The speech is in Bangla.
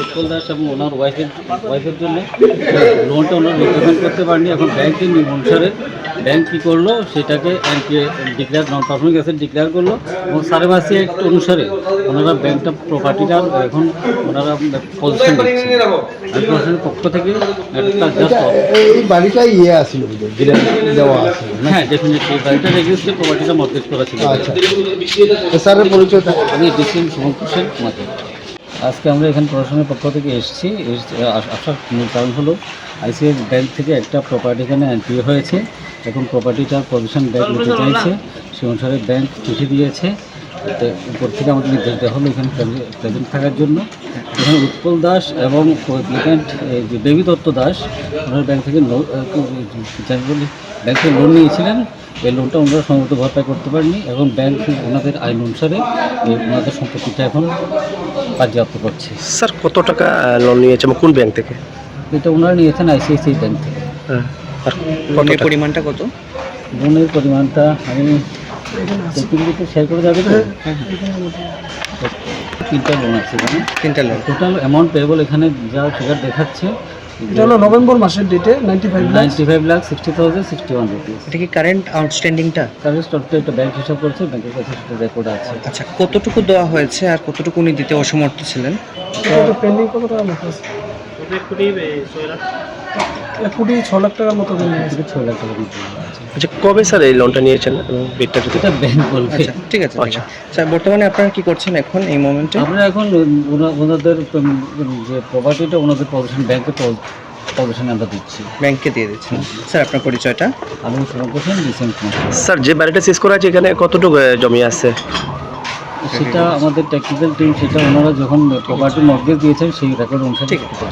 উৎপল দাস এবং ওনার ওয়াইফের ওয়াইফের জন্য লোনটা ওনারা রিপ্রেজেন্ট করতে পারেনি এখন ব্যাংকের নিয়ম অনুসারে ব্যাংক কী করল সেটাকে declare non performing asset declare করল। এবং সাড়ে মাসি অ্যাক্ট অনুসারে ওনারা ব্যাংকটা প্রপার্টিটা এখন ওনারা পজিশন দিচ্ছে। পক্ষ থেকে এই বাড়িটাই ইয়ে গিরে দেওয়া আছে। হ্যাঁ ডেফিনেটলি বাড়িটা রেজিস্ট্রি প্রপার্টিটা মর্গেজ করা ছিল। আচ্ছা। স্যারের পরিচয় থাকে আমি ডিসিএম শুভঙ্কর সেন মাঝে আজকে আমরা এখানে প্রশাসনের পক্ষ থেকে এসেছি। এস- আস- আসার মূল কারণ হলো আইসিআই ব্যাংক থেকে একটা প্রপার্টি এখানে এন্ট্রি হয়েছে। এখন প্রপার্টিটার পজিশন ব্যাংক নিতে চাইছে। সে অনুসারে ব্যাংক চিঠি দিয়েছে। উপর থেকে আমাদের নির্দেশ দেওয়া হলো এখানে প্রেজেন্ট থাকার জন্য। এখানে উৎপল দাস এবং অ্যাপ্লিক্যান্ট যে দেবী দত্ত দাস ওনার ব্যাংক থেকে লো- আহ, কি ব্যাংক থেকে লোন নিয়েছিলেন। এই লোনটা ওনারা সম্ভবত ভরপাই করতে পারেনি এবং ব্যাংক ওনাদের আইন অনুসারে ওনাদের সম্পত্তিটা এখন বাজেয়াপ্ত করছে। স্যার কত টাকা লোন নিয়েছে কোন ব্যাংক থেকে? এটা ওনারা নিয়েছেন আইসিআইসিআই ব্যাংক থেকে। হ্যাঁ আর লোনের পরিমাণটা কত? লোনের পরিমাণটা আমি শেয়ার করে যাবে তো? তিনটা লোন আছে এখানে তিনটা লোন টোটাল অ্যামাউন্ট পেয়েবল এখানে যা ফিগার দেখাচ্ছে এটা হলো নভেম্বর মাসের ডেটে ninety five ninety five lakh sixty thousand sixty one rupees এটা কি কারেন্ট আউটস্ট্যান্ডিংটা একটা ব্যাংক হিসাব করছে ব্যাংকের কাছে সেটা রেকর্ড আছে। আচ্ছা কতটুকু দেওয়া হয়েছে আর কতটুকু উনি দিতে অসমর্থ ছিলেন? পেন্ডিং কত আছে? এক কোটি ছ লাখ টাকার মতো ছয় লাখ টাকা মতো আচ্ছা কবে স্যার এই লোনটা নিয়েছেন এবং ডেটটা যদি ব্যাংক বলবে। আচ্ছা ঠিক আছে আচ্ছা। স্যার বর্তমানে আপনারা কি করছেন এখন এই মোমেন্টে আমরা এখন ওনা- ওনাদের যে প্রপার্টিটা ওনাদের পজিশন ব্যাংকের পজিশনে আমরা দিচ্ছি। ব্যাংকে দিয়ে দিচ্ছেন। স্যার আপনার পরিচয়টা? আমি রিসেন্ট স্যার যে বাড়িটা শেষ করা আছে এখানে কতটুকু জমি আছে? সেটা আমাদের টেকনিক্যাল টিম সেটা ওনারা যখন প্রপার্টি মর্গেজ দিয়েছেন সেই রেকর্ড অনুসারে ঠিক আছে।